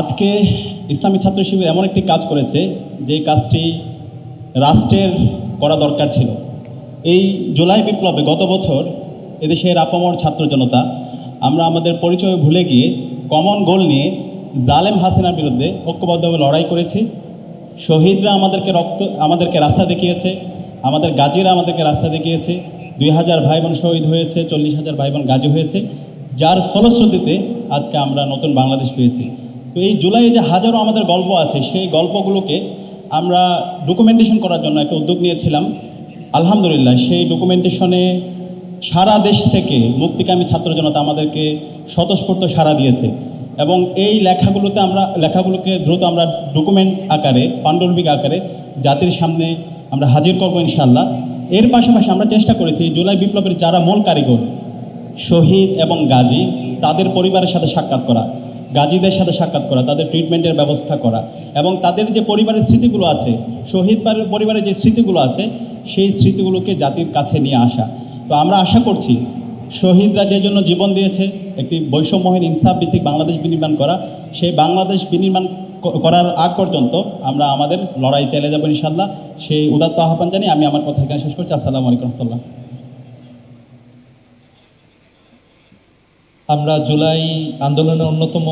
আজকে ইসলামী ছাত্র শিবির এমন একটি কাজ করেছে যে কাজটি রাষ্ট্রের করা দরকার ছিল। এই জুলাই বিপ্লবে গত বছর এদেশের আপামর ছাত্র জনতা, আমরা আমাদের পরিচয় ভুলে গিয়ে কমন গোল নিয়ে জালেম হাসিনার বিরুদ্ধে ঐক্যবদ্ধভাবে লড়াই করেছি। শহীদরা আমাদেরকে রক্ত, আমাদেরকে রাস্তা দেখিয়েছে, আমাদের গাজীরা আমাদেরকে রাস্তা দেখিয়েছে। দুই হাজার ভাই বোন শহীদ হয়েছে, চল্লিশ হাজার ভাই বোন গাজী হয়েছে। যার ফলশ্রুতিতে আজকে আমরা নতুন বাংলাদেশ পেয়েছি। তো এই জুলাইয়ে যে হাজারো আমাদের গল্প আছে, সেই গল্পগুলোকে আমরা ডকুমেন্টেশন করার জন্য একটা উদ্যোগ নিয়েছিলাম। আলহামদুলিল্লাহ, সেই ডকুমেন্টেশনে সারা দেশ থেকে মুক্তিকামী ছাত্র জনতা আমাদেরকে স্বতঃস্ফূর্ত সাড়া দিয়েছে। এবং এই লেখাগুলোতে আমরা, লেখাগুলোকে দ্রুত আমরা ডকুমেন্ট আকারে পাণ্ডুলিপিক আকারে জাতির সামনে আমরা হাজির করব ইনশাল্লাহ এর পাশাপাশি আমরা চেষ্টা করেছি জুলাই বিপ্লবের যারা মূল কারিগর, শহীদ এবং গাজী, তাদের পরিবারের সাথে সাক্ষাৎ করা। গাজীদের সাথে সাক্ষাৎ করা, তাদের ট্রিটমেন্টের ব্যবস্থা করা এবং তাদের যে পরিবারের স্মৃতিগুলো আছে, শহীদ পরিবারের যে স্মৃতিগুলো আছে, সেই স্মৃতিগুলোকে জাতির কাছে নিয়ে আসা। তো আমরা আশা করছি শহীদরা যে জন্য জীবন দিয়েছে, একটি বৈষম্যহীন ইনসাফ ভিত্তিক বাংলাদেশ বিনির্মাণ করা, সেই বাংলাদেশ বিনির্মাণ করার আগ পর্যন্ত আমরা আমাদের লড়াই চালিয়ে যাব ইনশাল্লাহ সেই উদাত্ত আহ্বান জানিয়ে আমি আমার কথা এখানে শেষ করছি। আসসালামু আলাইকুম রহমতুল্লাহ। আমরা জুলাই আন্দোলনের অন্যতম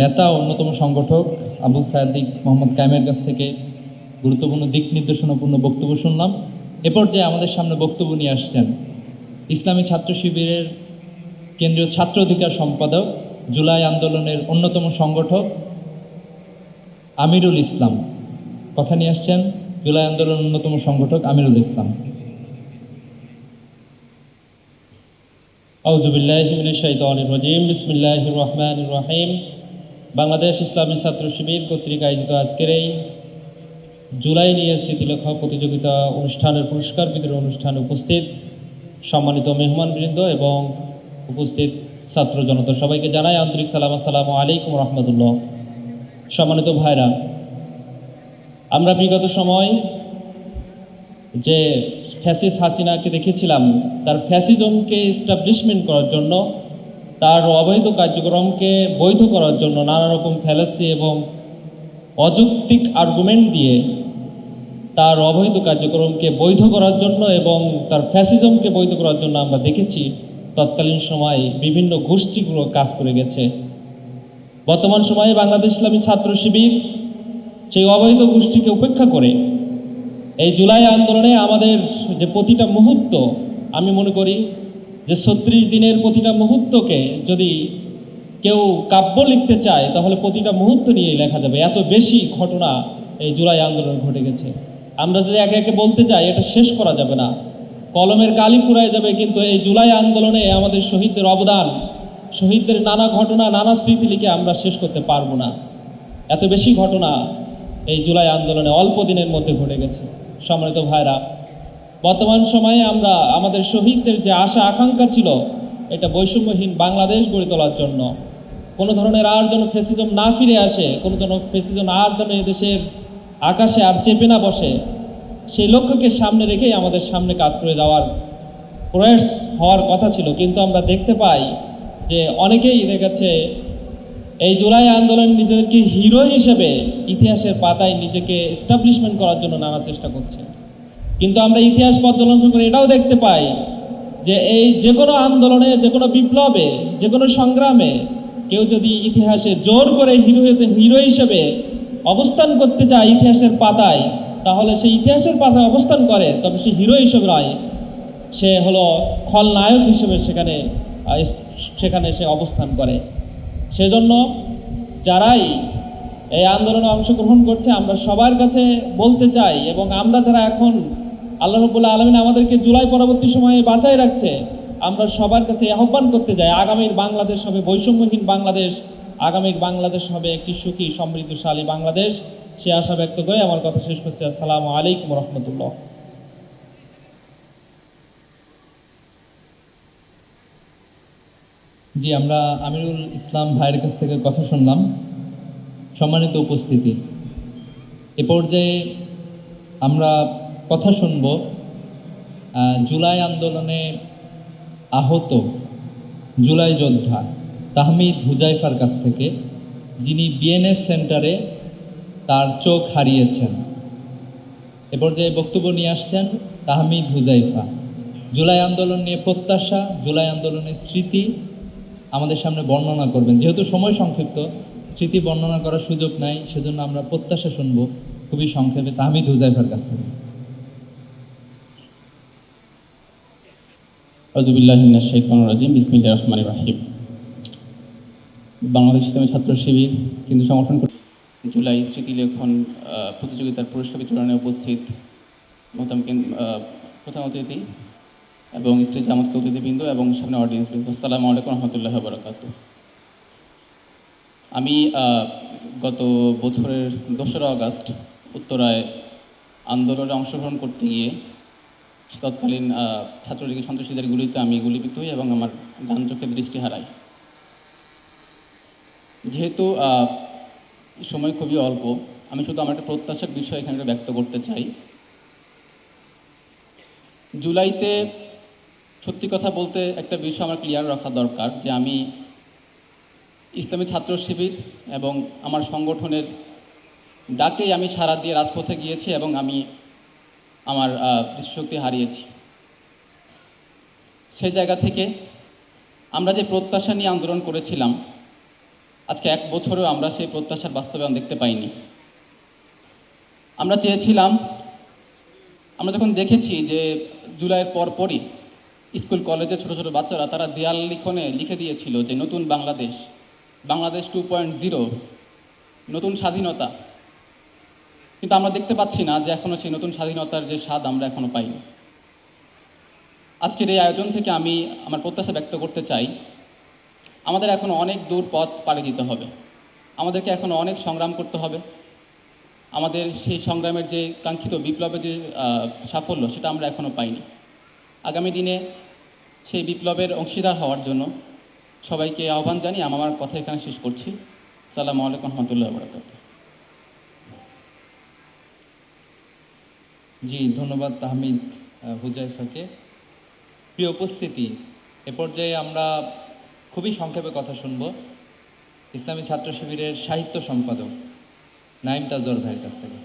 নেতা অন্যতম সংগঠক আবু সাদিক মোহাম্মদ কায়েমের কাছ থেকে গুরুত্বপূর্ণ দিক নির্দেশনাপূর্ণ বক্তব্য শুনলাম। এ পর্যায়ে আমাদের সামনে বক্তব্য নিয়ে আসছেন ইসলামী ছাত্র শিবিরের কেন্দ্রীয় ছাত্র অধিকার সম্পাদক, জুলাই আন্দোলনের অন্যতম সংগঠক আমিরুল ইসলাম। কথা নিয়ে আসছেন জুলাই আন্দোলনের অন্যতম সংগঠক আমিরুল ইসলাম। আউজুবিল্লাহিমিনাশাইতানির বিসমিল্লাহির রহমানির রহিম। বাংলাদেশ ইসলামী ছাত্র শিবির কর্তৃক আয়োজিত আজকের এই জুলাই নিয়ে স্মৃতিলেখা প্রতিযোগিতা অনুষ্ঠানের পুরস্কার বিতরণ অনুষ্ঠানে উপস্থিত সম্মানিত মেহমানবৃন্দ এবং উপস্থিত ছাত্র জনতা। সবাইকে জানাই আন্তরিক সালাম। আসসালামু আলাইকুম রহমতুল্লাহ। সম্মানিত ভাইরা, আমরা বিগত সময় যে ফ্যাসিস হাসিনাকে দেখেছিলাম, তার ফ্যাসিজমকে এস্টাবলিশমেন্ট করার জন্য, তার অবৈধ কার্যক্রমকে বৈধ করার জন্য নানা রকম ফ্যালাসি এবং অযৌক্তিক আর্গুমেন্ট দিয়ে তার অবৈধ কার্যক্রমকে বৈধ করার জন্য এবং তার ফ্যাসিজমকে বৈধ করার জন্য আমরা দেখেছি, তৎকালীন সময়ে বিভিন্ন গোষ্ঠীগুলো কাজ করে গেছে। বর্তমান সময়ে বাংলাদেশ ইসলামী ছাত্র শিবির সেই অবৈধ গোষ্ঠীকে উপেক্ষা করে এই জুলাই আন্দোলনে আমাদের যে প্রতিটা মুহূর্ত, আমি মনে করি যে ছত্রিশ দিনের প্রতিটা মুহূর্তকে যদি কেউ কাব্য লিখতে চায়, তাহলে প্রতিটা মুহূর্ত নিয়েই লেখা যাবে। এত বেশি ঘটনা এই জুলাই আন্দোলন ঘটে গেছে। আমরা যদি একে একে বলতে চাই এটা শেষ করা যাবে না। কলমের কালি ফুরায় যাবে, কিন্তু এই জুলাই আন্দোলনে আমাদের শহীদদের অবদান, শহীদদের নানা ঘটনা, নানা স্মৃতি লিখে আমরা শেষ করতে পারব না। এত বেশি ঘটনা এই জুলাই আন্দোলনে অল্প দিনের মধ্যে ঘটে গেছে। সম্মানিত ভাইরা, বর্তমান সময়ে আমরা আমাদের শহীদদের যে আশা, আকাঙ্ক্ষা ছিল, এটা বৈষম্যহীন বাংলাদেশ গড়ে তোলার জন্য। কোনো ধরনের আর যেন ফেসিজম না ফিরে আসে, কোনো ধরনের ফেসিজম আর যেন এদেশের আকাশে আর চেপে না বসে, সেই লক্ষ্যকে সামনে রেখেই আমাদের সামনে কাজ করে যাওয়ার প্রয়াস হওয়ার কথা ছিল। কিন্তু আমরা দেখতে পাই যে অনেকেই দেখাচ্ছে এই জুলাই আন্দোলন নিজেদেরকে হিরো হিসেবে ইতিহাসের পাতায় নিজেকে এস্টাবলিশমেন্ট করার জন্য নানা চেষ্টা করছে। কিন্তু আমরা ইতিহাস পর্যালোচনা করে এটাও দেখতে পাই যে এই যে কোনো আন্দোলনে, যে কোনো বিপ্লবে, যে কোনো সংগ্রামে কেউ যদি ইতিহাসে জোর করে হিরো হিরো হিসেবে অবস্থান করতে চায় ইতিহাসের পাতায়, তাহলে সে ইতিহাসের পাতায় অবস্থান করে, তবে সে হিরো হিসেবে নয়। সে হলো খলনায়ক হিসেবে সেখানে সেখানে সে অবস্থান করে। সেজন্য যারাই এই আন্দোলনে অংশগ্রহণ করছে, আমরা সবার কাছে বলতে চাই এবং আমরা যারা এখন আল্লাহ রবুল্লাহ আলমিন আমাদেরকে জুলাই পরবর্তী সময়ে বাঁচাই রাখছে, আমরা সবার কাছে আহ্বান করতে চাই, আগামীর বাংলাদেশ হবে বৈষম্যহীন বাংলাদেশ, আগামীর বাংলাদেশ হবে একটি সুখী, সমৃদ্ধশালী বাংলাদেশ। সে আশা ব্যক্ত করে আমার কথা শেষ করছি। আসসালামু আলাইকুম রহমতুল্লাহ। জি, আমরা আমিরুল ইসলাম ভাইয়ের কাছ থেকে কথা শুনলাম। সম্মানিত উপস্থিতি। এ পর্যায়ে আমরা কথা শুনব জুলাই আন্দোলনে আহত জুলাই যোদ্ধা তাহমিদ হুজাইফার কাছ থেকে, যিনি বিএনএস সেন্টারে তার চোখ হারিয়েছেন। এ পর্যায়ে বক্তব্য নিয়ে আসছেন তাহমিদ হুজাইফা। জুলাই আন্দোলন নিয়ে প্রত্যাশা, জুলাই আন্দোলনের স্মৃতি আমাদের সামনে বর্ণনা করবেন। যেহেতু সময় সংক্ষিপ্ত স্মৃতি বর্ণনা করার সুযোগ নাই সেজন্য আমরা প্রত্যাশা শুনব খুবই সংক্ষেপে তাহমিদ হুজাইফার কাছ থেকে। বাংলাদেশ ইসলামী ছাত্র শিবির কিন্তু সংগঠন জুলাই স্মৃতিলেখন আহ, প্রতিযোগিতার পুরস্কার বিতরণে উপস্থিত প্রথম প্রধান অতিথি এবং স্টেজ আমাদের অতিথিবৃন্দ এবং সামনে অডিয়েন্স বৃন্দ। আসসালামু আলাইকুম রহমতুল্লাহ বারকাত আমি গত বছরের দোসরা আগস্ট উত্তরায় আন্দোলনে অংশগ্রহণ করতে গিয়ে তৎকালীন ছাত্রলীগের সন্ত্রাসীদের গুলিতে আমি গুলিবিদ্ধ হই এবং আমার ডান চোখের দৃষ্টি হারাই। যেহেতু সময় খুবই অল্প, আমি শুধু আমার একটা প্রত্যাশার বিষয় এখানে ব্যক্ত করতে চাই। জুলাইতে সত্যি কথা বলতে একটা বিষয় আমার ক্লিয়ার রাখা দরকার যে আমি ইসলামী ছাত্র শিবির এবং আমার সংগঠনের ডাকেই আমি সারা দিয়ে রাজপথে গিয়েছি এবং আমি আমার দৃশ্যশক্তি হারিয়েছি। সেই জায়গা থেকে আমরা যে প্রত্যাশা নিয়ে আন্দোলন করেছিলাম, আজকে এক বছরেও আমরা সেই প্রত্যাশার বাস্তবায়ন দেখতে পাইনি। আমরা চেয়েছিলাম, আমরা যখন দেখেছি যে জুলাইয়ের পরপরই স্কুল, কলেজে ছোটো ছোটো বাচ্চারা তারা দেয়াল লিখনে লিখে দিয়েছিল যে নতুন Bangladesh Bangladesh two point zero নতুন স্বাধীনতা। কিন্তু আমরা দেখতে পাচ্ছি না যে এখনও সেই নতুন স্বাধীনতার যে স্বাদ আমরা এখনও পাইনি। আজকের এই আয়োজন থেকে আমি আমার প্রত্যাশা ব্যক্ত করতে চাই, আমাদের এখনও অনেক দূর পথ পাড়ি দিতে হবে। আমাদেরকে এখনও অনেক সংগ্রাম করতে হবে। আমাদের সেই সংগ্রামের যে কাঙ্ক্ষিত বিপ্লবের যে সাফল্য সেটা আমরা এখনও পাইনি। আগামী দিনে সেই বিপ্লবের অংশীদার হওয়ার জন্য সবাইকে আহ্বান জানিয়ে আমার কথা এখানে শেষ করছি। সালামু আলাইকুম রহমতুল্লাহ বরকাত জি, ধন্যবাদ তাহমিদ হুজাইফাকে। প্রিয় উপস্থিতি, এ পর্যায়ে আমরা খুবই সংক্ষেপে কথা শুনব। ইসলামী ছাত্র শিবিরের সাহিত্য সম্পাদক নাইম তাজর ভাইয়ের কাছ থেকে।